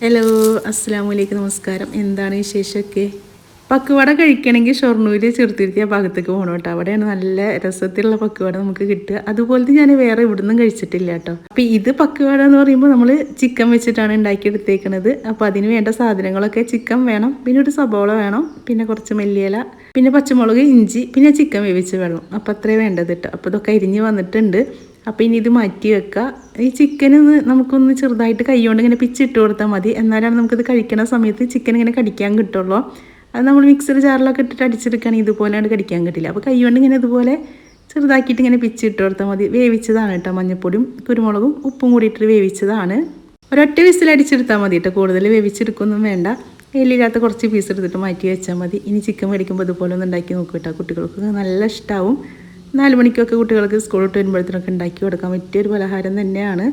Hello അസ്സാം വലൈക്കും നമസ്കാരം. എന്താണ് വിശേഷമൊക്കെ? പക്കുവട കഴിക്കണമെങ്കിൽ ഷൊർണൂര് ചെറുത്തിരുത്തിയ ഭാഗത്തേക്ക് പോകണം കേട്ടോ. അവിടെയാണ് നല്ല രസത്തിലുള്ള പക്കുവട നമുക്ക് കിട്ടുക. അതുപോലത്തെ ഞാൻ വേറെ ഇവിടുന്നും കഴിച്ചിട്ടില്ല കേട്ടോ. അപ്പം ഇത് പക്കുവട എന്ന് പറയുമ്പോൾ നമ്മൾ ചിക്കൻ വെച്ചിട്ടാണ് ഉണ്ടാക്കിയെടുത്തേക്കണത്. അപ്പോൾ അതിന് വേണ്ട സാധനങ്ങളൊക്കെ ചിക്കൻ വേണം പിന്നെ ഒരു സബോള വേണം പിന്നെ കുറച്ച് മല്ലിയില പിന്നെ പച്ചമുളക് ഇഞ്ചി പിന്നെ ചിക്കൻ വേവിച്ച് വെള്ളം അപ്പോൾ അത്രേ വേണ്ടത് കേട്ടോ. അപ്പോൾ ഇതൊക്കെ അരിഞ്ഞ് വന്നിട്ടുണ്ട്. അപ്പോൾ ഇനി ഇത് മാറ്റി വെക്കുക ഈ ചിക്കൻ നമുക്കൊന്ന് ചെറുതായിട്ട് കൈകൊണ്ട് ഇങ്ങനെ പിച്ചിട്ട് കൊടുത്താൽ മതി. എന്നാലാണ് നമുക്കിത് കഴിക്കണ സമയത്ത് ചിക്കൻ ഇങ്ങനെ കടിക്കാൻ കിട്ടുള്ളൂ. അത് നമ്മൾ മിക്സർ ജാറിലൊക്കെ ഇട്ടിട്ട് അടിച്ചെടുക്കുകയാണെങ്കിൽ ഇതുപോലെയാണ് കടിക്കാൻ കിട്ടില്ല. അപ്പോൾ കൈകൊണ്ട് ഇങ്ങനെ ഇതുപോലെ ചെറുതാക്കിയിട്ട് ഇങ്ങനെ പിച്ചിട്ട് കൊടുത്താൽ മതി. വേവിച്ചതാണ് കേട്ടോ മഞ്ഞപ്പൊടിയും കുരുമുളകും ഉപ്പും കൂടിയിട്ട് വേവിച്ചതാണ്. ഒരൊറ്റ വിസിൽ അടിച്ചെടുത്താൽ മതി കേട്ടോ. കൂടുതൽ വേവിച്ചെടുക്കൊന്നും വേണ്ട. എല്ലില്ലാത്ത കുറച്ച് പീസ് എടുത്തിട്ട് മാറ്റി വെച്ചാൽ മതി. ഇനി ചിക്കൻ മേടിക്കുമ്പോൾ ഇതുപോലെ ഒന്ന് ഉണ്ടാക്കി നോക്കൂ കേട്ടോ കുട്ടികൾക്ക്. നല്ല ഇഷ്ടമാവും നാല് മണിക്കൊക്കെ കുട്ടികൾക്ക് സ്കൂൾ വിട്ട് വരുമ്പോഴത്തേനൊക്കെ ഉണ്ടാക്കി കൊടുക്കാൻ പറ്റിയ ഒരു പലഹാരം തന്നെയാണ്.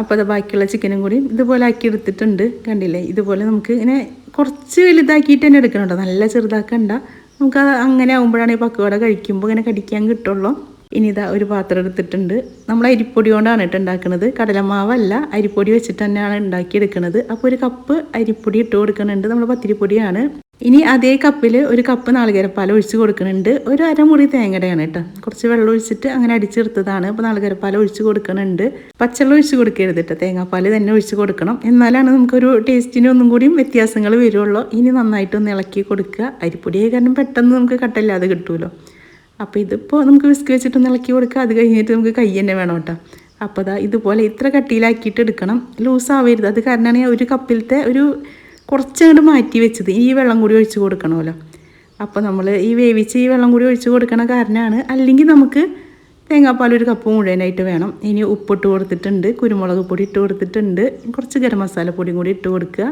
അപ്പോൾ അത് ബാക്കിയുള്ള ചിക്കനും കൂടി ഇതുപോലെ ആക്കി എടുത്തിട്ടുണ്ട്. കണ്ടില്ലേ? ഇതുപോലെ നമുക്ക് ഇങ്ങനെ കുറച്ച് വലുതാക്കിയിട്ട് തന്നെ എടുക്കണം നല്ല ചെറുതാക്കണ്ട. നമുക്ക് അങ്ങനെ ആകുമ്പോഴാണ് ഈ പക്കവട കഴിക്കുമ്പോൾ ഇങ്ങനെ കടിക്കാൻ കിട്ടുള്ളൂ. ഇനി ഇതാ ഒരു പാത്രം എടുത്തിട്ടുണ്ട്. നമ്മൾ അരിപ്പൊടി കൊണ്ടാണ് കേട്ടോ ഉണ്ടാക്കുന്നത് കടലമാവല്ല അരിപ്പൊടി വെച്ചിട്ട് തന്നെയാണ് ഉണ്ടാക്കിയെടുക്കുന്നത് അപ്പോൾ ഒരു കപ്പ് അരിപ്പൊടി ഇട്ട് കൊടുക്കുന്നുണ്ട്. നമ്മൾ പത്തിരിപ്പൊടിയാണ്. ഇനി അതേ കപ്പിൽ ഒരു കപ്പ് നാളികേരപ്പാൽ ഒഴിച്ച് കൊടുക്കുന്നുണ്ട്. ഒരു അരമുറി തേങ്ങയുടെയാണ് കേട്ടോ. കുറച്ച് വെള്ളം ഒഴിച്ചിട്ട് അങ്ങനെ അടിച്ചെടുത്തതാണ്. അപ്പോൾ നാളികേരപ്പാൽ ഒഴിച്ച് കൊടുക്കുന്നുണ്ട്. പച്ചവെള്ളം ഒഴിച്ച് കൊടുക്കരുത് കേട്ടോ. തേങ്ങാപ്പാൽ തന്നെ ഒഴിച്ച് കൊടുക്കണം. എന്നാലാണ് നമുക്കൊരു ടേസ്റ്റിന് ഒന്നും കൂടിയും വ്യത്യാസങ്ങൾ വരുള്ളൂ. ഇനി നന്നായിട്ടൊന്ന് ഇളക്കി കൊടുക്കുക. അരിപ്പൊടിയെ കാരണം പെട്ടെന്ന് നമുക്ക് കട്ടല്ലാതെ കിട്ടുമല്ലോ അപ്പോൾ ഇതിപ്പോൾ നമുക്ക് വിസ്ക് വെച്ചിട്ടൊന്ന് ഇളക്കി കൊടുക്കുക. അത് കഴിഞ്ഞിട്ട് നമുക്ക് കൈ തന്നെ വേണം കേട്ടോ. അപ്പോൾ അതാ ഇതുപോലെ ഇത്ര കട്ടിയിലാക്കിയിട്ട് എടുക്കണം. ലൂസ് ആവരുത് അത് കാരണമാണ് ഒരു കപ്പിലത്തെ ഒരു കുറച്ചങ്ങോട്ട് മാറ്റി വെച്ചത്. ഈ വെള്ളം കൂടി ഒഴിച്ച് കൊടുക്കണമല്ലോ. അപ്പോൾ നമ്മൾ ഈ വേവിച്ച് ഈ വെള്ളം കൂടി ഒഴിച്ച് കൊടുക്കണ കാരണമാണ് അല്ലെങ്കിൽ നമുക്ക് തേങ്ങാപ്പാൽ ഒരു കപ്പ് മുഴുവനായിട്ട് വേണം. ഇനി ഉപ്പിട്ട് കൊടുത്തിട്ടുണ്ട് കുരുമുളക് പൊടി ഇട്ട് കൊടുത്തിട്ടുണ്ട് കുറച്ച് ഗരം മസാല പൊടിയും കൂടി ഇട്ട് കൊടുക്കുക.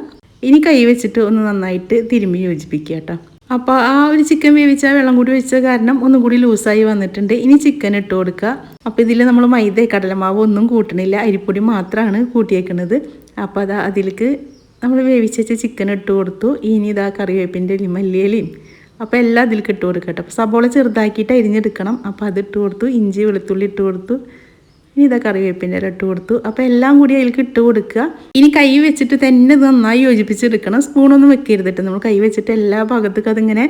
ഇനി കൈ വെച്ചിട്ട് ഒന്ന് നന്നായിട്ട് തിരുമ്പി യോജിപ്പിക്കുക കേട്ടോ. അപ്പോൾ ആ ഒരു ചിക്കൻ വേവിച്ച വെള്ളം കൂടി വെച്ച കാരണം ഒന്നും കൂടി ലൂസായി വന്നിട്ടുണ്ട്. ഇനി ചിക്കൻ ഇട്ട് കൊടുക്കുക. അപ്പോൾ ഇതിൽ നമ്മൾ മൈദ കടലമാവ് ഒന്നും കൂട്ടണില്ല. അരിപ്പൊടി മാത്രമാണ് കൂട്ടിയേക്കുന്നത് അപ്പോൾ അത് അതിലേക്ക് നമ്മൾ വേവിച്ച ചിക്കൻ ഇട്ട് കൊടുത്തു. ഇനി ഇതാ കറിവേപ്പിന്റെ മല്ലിയിലയും. അപ്പോൾ എല്ലാം അതിലേക്ക് ഇട്ട് കൊടുക്കട്ടെ അപ്പോൾ സബോള ചെറുതാക്കിയിട്ട് അരിഞ്ഞെടുക്കണം. അപ്പോൾ അത് ഇട്ട് കൊടുത്തു. ഇഞ്ചി വെളുത്തുള്ളി ഇട്ട് കൊടുത്തു. ഇനി ഇതാ കറിവേപ്പിന്റെ ഇല ഇട്ട് കൊടുത്തു. അപ്പോൾ എല്ലാം കൂടി അതിലേക്ക് ഇട്ട് കൊടുക്കുക. ഇനി കൈ വെച്ചിട്ട് തന്നെ ഇത് നന്നായി യോജിപ്പിച്ചെടുക്കണം. സ്പൂണൊന്നും വെക്കരുതിട്ട് നമ്മൾ കൈ വെച്ചിട്ട് എല്ലാ ഭാഗത്തേക്കും അതിങ്ങനെ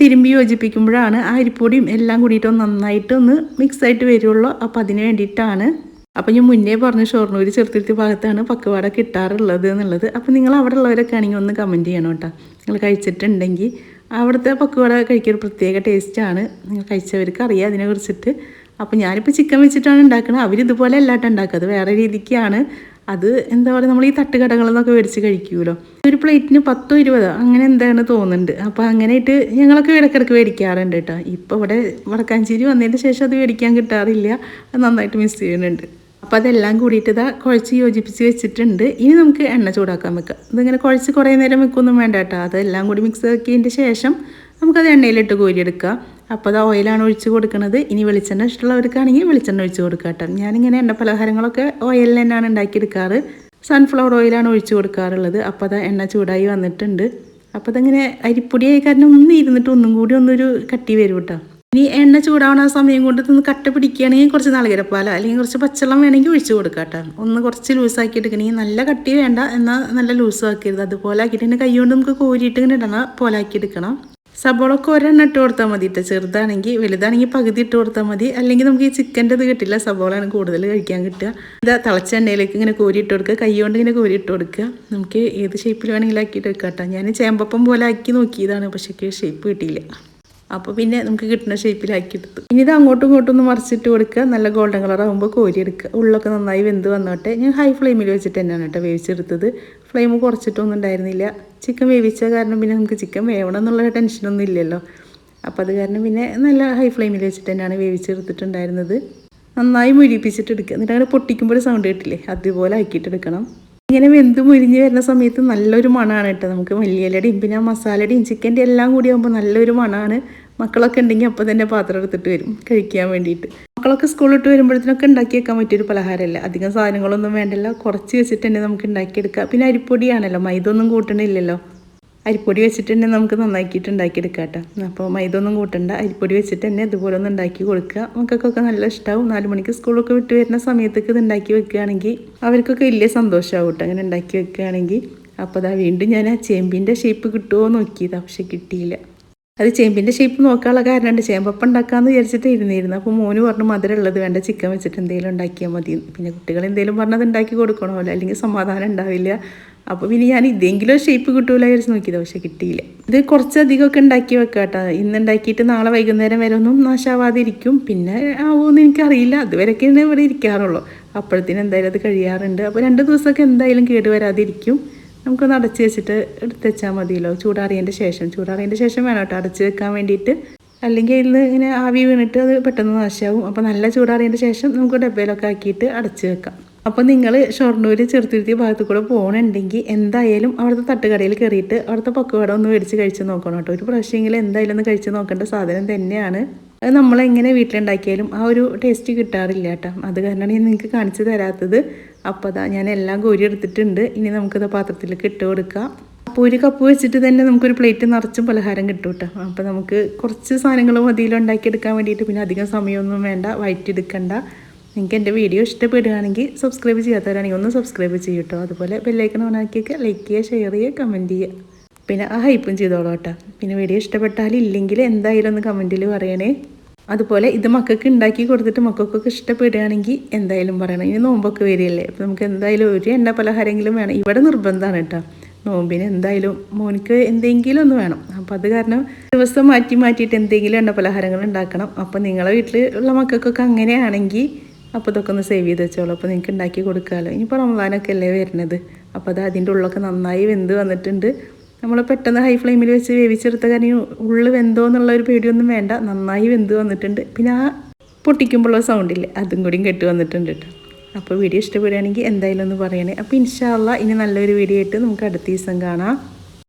തിരുമ്പി യോജിപ്പിക്കുമ്പോഴാണ് ആ അരിപ്പൊടിയും എല്ലാം കൂടിയിട്ട് ഒന്ന് നന്നായിട്ട് ഒന്ന് മിക്സ് ആയിട്ട് വരുള്ളൂ. അപ്പോൾ അതിന് വേണ്ടിയിട്ടാണ് അപ്പോൾ ഞാൻ മുന്നേ പറഞ്ഞ ഷൊർണൂർ ചെറുത്തുരുത്തി ഭാഗത്താണ് പക്കവാട കിട്ടാറുള്ളത് എന്നുള്ളത്. അപ്പോൾ നിങ്ങൾ അവിടെ ഉള്ളവരൊക്കെ ആണെങ്കിൽ ഒന്ന് കമന്റ് ചെയ്യണം കേട്ടോ. നിങ്ങൾ കഴിച്ചിട്ടുണ്ടെങ്കിൽ അവിടുത്തെ പക്കുവട കഴിക്കാൻ ഒരു പ്രത്യേക ടേസ്റ്റാണ് നിങ്ങൾ കഴിച്ചവർക്ക് അറിയാം അതിനെ കുറിച്ചിട്ട്. അപ്പോൾ ഞാനിപ്പോൾ ചിക്കൻ വെച്ചിട്ടാണ് ഉണ്ടാക്കുന്നത് അവരിതുപോലെ അല്ലാട്ട് ഉണ്ടാക്കുക. അത് വേറെ രീതിക്കാണ്. അത് എന്താ പറയുക നമ്മൾ ഈ തട്ടുകടകളിൽ നിന്നൊക്കെ മേടിച്ച് കഴിക്കുമല്ലോ ഒരു പ്ലേറ്റിന് പത്തോ ഇരുപതോ അങ്ങനെ എന്താണ് തോന്നുന്നുണ്ട്. അപ്പോൾ അങ്ങനെയായിട്ട് ഞങ്ങളൊക്കെ ഇടയ്ക്കിടയ്ക്ക് മേടിക്കാറുണ്ട് കേട്ടോ. ഇപ്പോൾ ഇവിടെ വടക്കാഞ്ചേരി വന്നതിന് ശേഷം അത് മേടിക്കാൻ കിട്ടാറില്ല. നന്നായിട്ട് മിസ് ചെയ്യുന്നുണ്ട്. അപ്പോൾ അതെല്ലാം കൂടിയിട്ട് ഇതാ കുഴച്ച് യോജിപ്പിച്ച് വെച്ചിട്ടുണ്ട്. ഇനി നമുക്ക് എണ്ണ ചൂടാക്കാൻ വെക്കാം. ഇതിങ്ങനെ കുഴച്ച് കുറേ നേരം വെക്കൊന്നും വേണ്ട കേട്ടോ. അതെല്ലാം കൂടി മിക്സ് ആക്കിയതിന്റെ ശേഷം നമുക്കത് എണ്ണയിലിട്ട് കോരിയെടുക്കാം. അപ്പോൾ അത് ഓയിലാണ് ഒഴിച്ച് കൊടുക്കുന്നത് ഇനി വെളിച്ചെണ്ണ ഇഷ്ടമുള്ളവർക്കാണെങ്കിൽ വെളിച്ചെണ്ണ ഒഴിച്ച് കൊടുക്കാം കേട്ടോ. ഞാനിങ്ങനെ എണ്ണ പലഹാരങ്ങളൊക്കെ ഓയിലിൽ തന്നെയാണ് ഉണ്ടാക്കിയെടുക്കാറ്. സൺഫ്ലവർ ഓയിലാണ് ഒഴിച്ച് കൊടുക്കാറുള്ളത്. അപ്പോൾ അത് എണ്ണ ചൂടായി വന്നിട്ടുണ്ട്. അപ്പോൾ അതങ്ങനെ അരിപ്പൊടിയായി കാരണം ഒന്ന് ഇരുന്നിട്ട് ഒന്നും കൂടി ഒന്നൊരു കട്ടി വരും കേട്ടോ. ഇനി എണ്ണ ചൂടാവണ സമയം കൊണ്ട് ഒന്ന് കട്ട പിടിക്കുകയാണെങ്കിൽ കുറച്ച് നാളികരപ്പാല അല്ലെങ്കിൽ കുറച്ച് പച്ചവെള്ളം വേണമെങ്കിൽ ഒഴിച്ചു കൊടുക്കാം കേട്ടോ. ഒന്ന് കുറച്ച് ലൂസാക്കി എടുക്കണമെങ്കിൽ നല്ല കട്ടി വേണ്ട എന്നാൽ നല്ല ലൂസാക്കരുത്. അതുപോലെ ആക്കിയിട്ട് തന്നെ കൈ കൊണ്ട് നമുക്ക് കോരിയിട്ട് ഇങ്ങനെ ഇടണം പോലെ ആക്കി എടുക്കണം. സബോളൊക്കെ ഒരെണ്ണം ഇട്ട് കൊടുത്താൽ മതി ഇട്ട് ചെറുതാണെങ്കിൽ വലുതാണെങ്കിൽ പകുതി ഇട്ട് കൊടുത്താൽ മതി. അല്ലെങ്കിൽ നമുക്ക് ഈ ചിക്കന്റെ കിട്ടില്ല സബോളയാണ് കൂടുതൽ കഴിക്കാൻ കിട്ടുക. ഇതാ തിളച്ച എണ്ണയിലേക്ക് ഇങ്ങനെ കോരി ഇട്ട് കൊടുക്കുക. കൈ കൊണ്ട് ഇങ്ങനെ കോരി ഇട്ട് കൊടുക്കുക. നമുക്ക് ഏത് ഷേപ്പിൽ വേണമെങ്കിലും ആക്കിയിട്ട് എടുക്കാം കേട്ടോ. ഞാൻ ചേമ്പപ്പം പോലെ ആക്കി നോക്കിയതാണ് പക്ഷേ ഷേപ്പ് കിട്ടിയില്ല. അപ്പോൾ പിന്നെ നമുക്ക് കിട്ടുന്ന ഷേപ്പിലാക്കി എടുത്തു. ഇനി ഇത് അങ്ങോട്ടും ഇങ്ങോട്ടും ഒന്ന് മറിച്ചിട്ട് കൊടുക്കുക. നല്ല ഗോൾഡൻ കളർ ആകുമ്പോൾ കോരി എടുക്കുക. ഉള്ളൊക്കെ നന്നായി വെന്ത് വന്നോട്ടെ. ഞാൻ ഹൈ ഫ്ലെയിമിൽ വെച്ചിട്ട് തന്നെയാണ് കേട്ടോ വേവിച്ചെടുത്തത്. ഫ്ലെയിം കുറച്ചിട്ടൊന്നും ഉണ്ടായിരുന്നില്ല. ചിക്കൻ വേവിച്ച കാരണം പിന്നെ നമുക്ക് ചിക്കൻ വേവണം എന്നുള്ള ടെൻഷനൊന്നും ഇല്ലല്ലോ. അപ്പോൾ അത് കാരണം പിന്നെ നല്ല ഹൈ ഫ്ലെയിമിൽ വെച്ചിട്ട് തന്നെയാണ് വേവിച്ചെടുത്തിട്ടുണ്ടായിരുന്നത്. നന്നായി മുരിപ്പിച്ചിട്ട് എടുക്കുക. എന്നിട്ട് അങ്ങനെ പൊട്ടിക്കുമ്പോൾ സൗണ്ട് കേട്ടില്ലേ? അതുപോലെ ആക്കിയിട്ടെടുക്കണം ഇങ്ങനെ വെന്ത് മുരിഞ്ഞ് വരുന്ന സമയത്ത് നല്ലൊരു മണമാണ് കേട്ടോ നമുക്ക് മല്ലിയിലയുടെയും പിന്നെ മസാലയുടെയും ചിക്കന്റെ എല്ലാം കൂടി ആകുമ്പോൾ നല്ലൊരു മണമാണ് മക്കളൊക്കെ ഉണ്ടെങ്കിൽ അപ്പോൾ തന്നെ പാത്രം എടുത്തിട്ട് വരും കഴിക്കാൻ വേണ്ടിയിട്ട് മക്കളൊക്കെ സ്കൂളിട്ട് വരുമ്പോഴത്തേനൊക്കെ ഉണ്ടാക്കി വെക്കാൻ പറ്റിയൊരു പലഹാരമല്ല അധികം സാധനങ്ങളൊന്നും വേണ്ടല്ല. കുറച്ച് വെച്ചിട്ട് തന്നെ നമുക്ക് ഉണ്ടാക്കിയെടുക്കാം. പിന്നെ അരിപ്പൊടിയാണല്ലോ. മൈദ ഒന്നും കൂട്ടണില്ലല്ലോ. അരിപ്പൊടി വെച്ചിട്ട് തന്നെ നമുക്ക് നന്നാക്കിയിട്ട് ഉണ്ടാക്കിയെടുക്കാം കേട്ടോ. അപ്പോൾ മൈദ ഒന്നും കൂട്ടണ്ട. അരിപ്പൊടി വെച്ചിട്ട് തന്നെ ഇതുപോലെ ഒന്ന് ഉണ്ടാക്കി കൊടുക്കുക. മക്കൾക്കൊക്കെ നല്ല ഇഷ്ടമാവും നാല് മണിക്ക് സ്കൂളൊക്കെ വിട്ട് വരുന്ന സമയത്തൊക്കെ ഇത് ഉണ്ടാക്കി വെക്കുകയാണെങ്കിൽ അവർക്കൊക്കെ വലിയ സന്തോഷമാവും കേട്ടോ അങ്ങനെ ഉണ്ടാക്കി വെക്കുകയാണെങ്കിൽ. അപ്പോൾ അതാ വീണ്ടും ഞാൻ ആ ചേമ്പിന്റെ ഷേപ്പ് കിട്ടുമോ നോക്കിയതാ. പക്ഷെ കിട്ടിയില്ല. അത് ചേമ്പിന്റെ ഷേപ്പ് നോക്കാനുള്ള കാരണമുണ്ട് ചേമ്പപ്പം ഉണ്ടാക്കാമെന്ന് വിചാരിച്ചിട്ട് ഇരുന്നിരുന്നു. അപ്പോൾ മോന് പറഞ്ഞു മധുരം ഉള്ളത് വേണ്ട. ചിക്കൻ വെച്ചിട്ട് എന്തെങ്കിലും ഉണ്ടാക്കിയാൽ മതി പിന്നെ കുട്ടികൾ എന്തെങ്കിലും പറഞ്ഞത് ഉണ്ടാക്കി കൊടുക്കണമല്ലോ. അല്ലെങ്കിൽ സമാധാനം ഉണ്ടാവില്ല. അപ്പോൾ പിന്നെ ഞാൻ ഇതെങ്കിലും ഷേപ്പ് കിട്ടൂല വിചാരിച്ച് നോക്കിയത് പക്ഷേ കിട്ടിയില്ല. ഇത് കുറച്ചധികമൊക്കെ ഉണ്ടാക്കി വെക്കാം കേട്ടോ ഇന്ന് ഉണ്ടാക്കിയിട്ട് നാളെ വൈകുന്നേരം വരെ ഒന്നും നാശാവാതിരിക്കും. പിന്നെ ആവുമെന്ന് എനിക്കറിയില്ല. അതുവരെയൊക്കെ ഇവിടെ ഇരിക്കാറുള്ളൂ. അപ്പോഴത്തേനും എന്തായാലും അത് കഴിയാറുണ്ട്. അപ്പോൾ രണ്ട് ദിവസമൊക്കെ എന്തായാലും കേട് വരാതിരിക്കും. നമുക്കൊന്ന് അടച്ച് വെച്ചിട്ട് എടുത്ത് വെച്ചാൽ മതിയല്ലോ. ചൂടാറിയതിന്റെ ശേഷം. ചൂടാറിയതിന്റെ ശേഷം വേണം കേട്ടോ അടച്ച് വെക്കാൻ വേണ്ടിയിട്ട്. അല്ലെങ്കിൽ അതിൽ ഇങ്ങനെ ആവി വീണിട്ട് അത് പെട്ടെന്ന് നാശമാവും അപ്പോൾ നല്ല ചൂടാറിയതിന്റെ ശേഷം നമുക്ക് ഡബ്ബയിലൊക്കെ ആക്കിയിട്ട് അടച്ച് വെക്കാം. അപ്പോൾ നിങ്ങൾ ഷൊർണൂർ ചെറുത്തുരുത്തി ഭാഗത്തു കൂടെ പോകണമെന്നുണ്ടെങ്കിൽ എന്തായാലും അവിടുത്തെ തട്ടുകടയിൽ കയറിയിട്ട് അവിടുത്തെ പക്കുവട ഒന്ന് മേടിച്ച് കഴിച്ച് നോക്കണം കേട്ടോ. ഒരു പ്രാവശ്യമെങ്കിലും എന്തായാലും ഒന്ന് കഴിച്ച് നോക്കേണ്ട സാധനം തന്നെയാണ്. അത് നമ്മളെങ്ങനെ വീട്ടിലുണ്ടാക്കിയാലും ആ ഒരു ടേസ്റ്റ് കിട്ടാറില്ല കേട്ടോ. അത് കാരണമാണ് ഞാൻ നിങ്ങൾക്ക് കാണിച്ചു തരാത്തത്. അപ്പോൾ അതാ ഞാൻ എല്ലാം കോരി എടുത്തിട്ടുണ്ട്. ഇനി നമുക്കത് പാത്രത്തിലേക്ക് ഇട്ട് കൊടുക്കാം. അപ്പോൾ ഒരു കപ്പ് വെച്ചിട്ട് തന്നെ നമുക്കൊരു പ്ലേറ്റ് നിറച്ചും പലഹാരം കിട്ടും കേട്ടോ. അപ്പോൾ നമുക്ക് കുറച്ച് സാധനങ്ങൾ മതിയിൽ ഉണ്ടാക്കിയെടുക്കാൻ വേണ്ടിയിട്ട് പിന്നെ അധികം സമയമൊന്നും വേണ്ട. വയറ്റിയെടുക്കണ്ട. നിങ്ങൾക്ക് എന്റെ വീഡിയോ ഇഷ്ടപ്പെടുകയാണെങ്കിൽ സബ്സ്ക്രൈബ് ചെയ്യാത്തവരാണെങ്കിൽ ഒന്ന് സബ്സ്ക്രൈബ് ചെയ്യും കേട്ടോ അതുപോലെ ബെല്ലൈക്കൺ ഓണാക്കിയൊക്കെ ലൈക്ക് ചെയ്യുക ഷെയർ ചെയ്യുക കമന്റ് ചെയ്യുക. പിന്നെ ആ ഹൈപ്പും ചെയ്തോളൂ കേട്ടോ. പിന്നെ വീഡിയോ ഇഷ്ടപ്പെട്ടാൽ ഇല്ലെങ്കിൽ എന്തായാലും ഒന്ന് കമന്റിൽ പറയണേ. അതുപോലെ ഇത് മക്കൾക്ക് ഉണ്ടാക്കി കൊടുത്തിട്ട് മക്കൾക്കൊക്കെ ഇഷ്ടപ്പെടുകയാണെങ്കിൽ എന്തായാലും പറയണം. ഇനി നോമ്പൊക്കെ വരികയല്ലേ. അപ്പോൾ നമുക്ക് എന്തായാലും ഒരു എണ്ണ പലഹാരമെങ്കിലും വേണം. ഇവിടെ നിർബന്ധമാണ് കേട്ടോ. നോമ്പിന് എന്തായാലും മോനിക്ക് എന്തെങ്കിലും ഒന്ന് വേണം. അപ്പം അത് കാരണം ദിവസം മാറ്റി മാറ്റിയിട്ട് എന്തെങ്കിലും എണ്ണ പലഹാരങ്ങൾ ഉണ്ടാക്കണം. അപ്പം നിങ്ങളെ വീട്ടിൽ ഉള്ള മക്കൾക്കൊക്കെ അങ്ങനെയാണെങ്കിൽ അപ്പോൾ ഇതൊക്കെ ഒന്ന് സേവ് ചെയ്ത് വെച്ചോളൂ. അപ്പോൾ നിങ്ങൾക്ക് ഉണ്ടാക്കി കൊടുക്കാമല്ലോ ഇനിയിപ്പോൾ റമദാനൊക്കെ അല്ലേ വരുന്നത്? അപ്പോൾ അത് അതിന്റെ ഉള്ളൊക്കെ നന്നായി വെന്ത് വന്നിട്ടുണ്ട്. നമ്മൾ പെട്ടെന്ന് ഹൈ ഫ്ലെയിമിൽ വെച്ച് വേവിച്ചെടുത്ത കാര്യം ഉള്ളു വെന്തോ എന്നുള്ള ഒരു പേടിയൊന്നും വേണ്ട. നന്നായി വെന്ത് വന്നിട്ടുണ്ട്. പിന്നെ ആ പൊട്ടിക്കുമ്പോഴുള്ള സൗണ്ടില്ലേ അതും കൂടിയും കെട്ട് വന്നിട്ടുണ്ട് കേട്ടോ അപ്പോൾ വീഡിയോ ഇഷ്ടപ്പെടുകയാണെങ്കിൽ എന്തായാലും ഒന്ന് പറയണേ. അപ്പോൾ ഇൻഷാല്ല ഇനി നല്ലൊരു വീഡിയോ ആയിട്ട് നമുക്ക് അടുത്ത ദിവസം കാണാം.